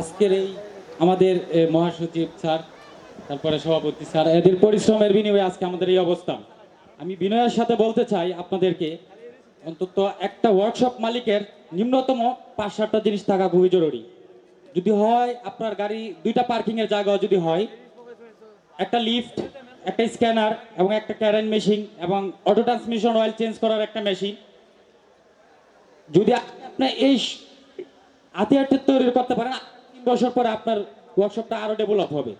আজকের এই আমাদের মহাসচিব স্যার, তারপরে সভাপতি স্যার, এদের পরিশ্রমের বিনিময়ে আজকে আমাদের এই অবস্থান। আমি বিনয়ের সাথে বলতে চাই আপনাদেরকে, অন্তত একটা ওয়ার্কশপ মালিকের নিম্নতম পাঁচ সাতটা জিনিস থাকা খুবই জরুরি। যদি হয়, আপনার গাড়ি, দুইটা পার্কিং এর জায়গা যদি হয়, একটা লিফট একটা স্ক্যানার এবং একটা ক্যারেন মেশিন এবং অটো ট্রান্সমিশন অয়েল চেঞ্জ করার একটা মেশিন যদি আপনি এই হাতে তৈরি করতে পারেন তিন বছর পরে আপনার ওয়ার্কশপটা আরও ডেভেলপ হবে।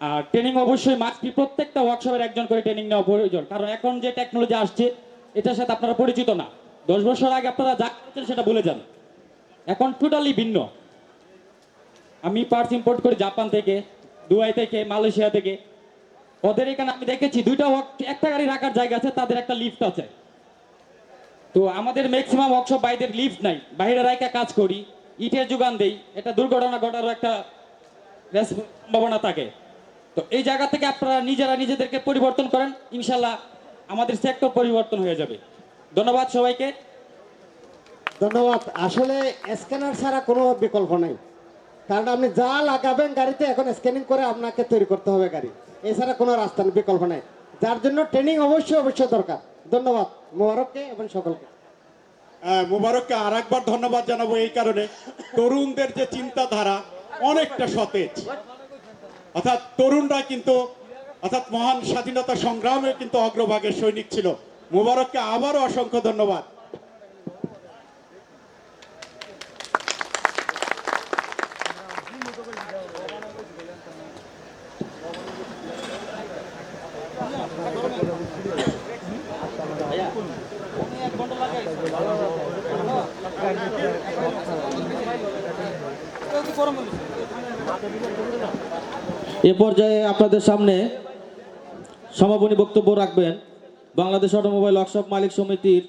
আর ট্রেনিং অবশ্যই মাস্টবি প্রত্যেকটা ওয়ার্কশপের একজন করে ট্রেনিং নেওয়া প্রয়োজন। কারণ এখন যে টেকনোলজি আসছে, এটার সাথে আপনারা পরিচিত না। দশ বছর আগে আপনারা যা করছেন সেটা ভুলে যান। এখন টোটালি ভিন্ন। আমি পার্টস ইম্পোর্ট করি জাপান থেকে, দুবাই থেকে, মালয়েশিয়া থেকে। ওদের এখানে আমি দেখেছি দুইটা একটা গাড়ি রাখার জায়গা আছে, তাদের একটা লিফট আছে। তো আমাদের ম্যাক্সিমাম ওয়ার্কশপ বাইদের লিফট নাই। বাইরে রাইকা কাজ করি, ইটের যোগান দেই, এটা দুর্ঘটনা ঘটারও একটা সম্ভাবনা থাকে। তো এই জায়গা থেকে আপনারা নিজেরা নিজেদেরকে পরিবর্তন করেন ইনশাল্লাহ আমাদের সেক্টর পরিবর্তন হয়ে যাবে। ধন্যবাদ সবাইকে। ধন্যবাদ। আসলে স্ক্যানার ছাড়া কোনো বিকল্প নাই। কারণ আপনি যা লাগাবেন গাড়িতে, এখন স্ক্যানিং করে আপনাকে তৈরি করতে হবে গাড়ি। এছাড়া কোনো রাস্তা বিকল্প নাই। যার জন্য ট্রেনিং অবশ্যই অবশ্যই দরকার। ধন্যবাদ, মোবারককে এবং সকলকে। মুবারককে আর একবার ধন্যবাদ জানাব এই কারণে। তরুণদের যে চিন্তাধারা অনেকটা সতেজ। অর্থাৎ তরুণরা কিন্তু, অর্থাৎ মহান স্বাধীনতা সংগ্রামে কিন্তু অগ্রভাগের সৈনিক ছিল। মুবারককে আবারও অসংখ্য ধন্যবাদ। এ পর্যায়ে আপনাদের সামনে সমাপনী বক্তব্য রাখবেন বাংলাদেশ অটোমোবাইল ওয়ার্কশপ মালিক সমিতির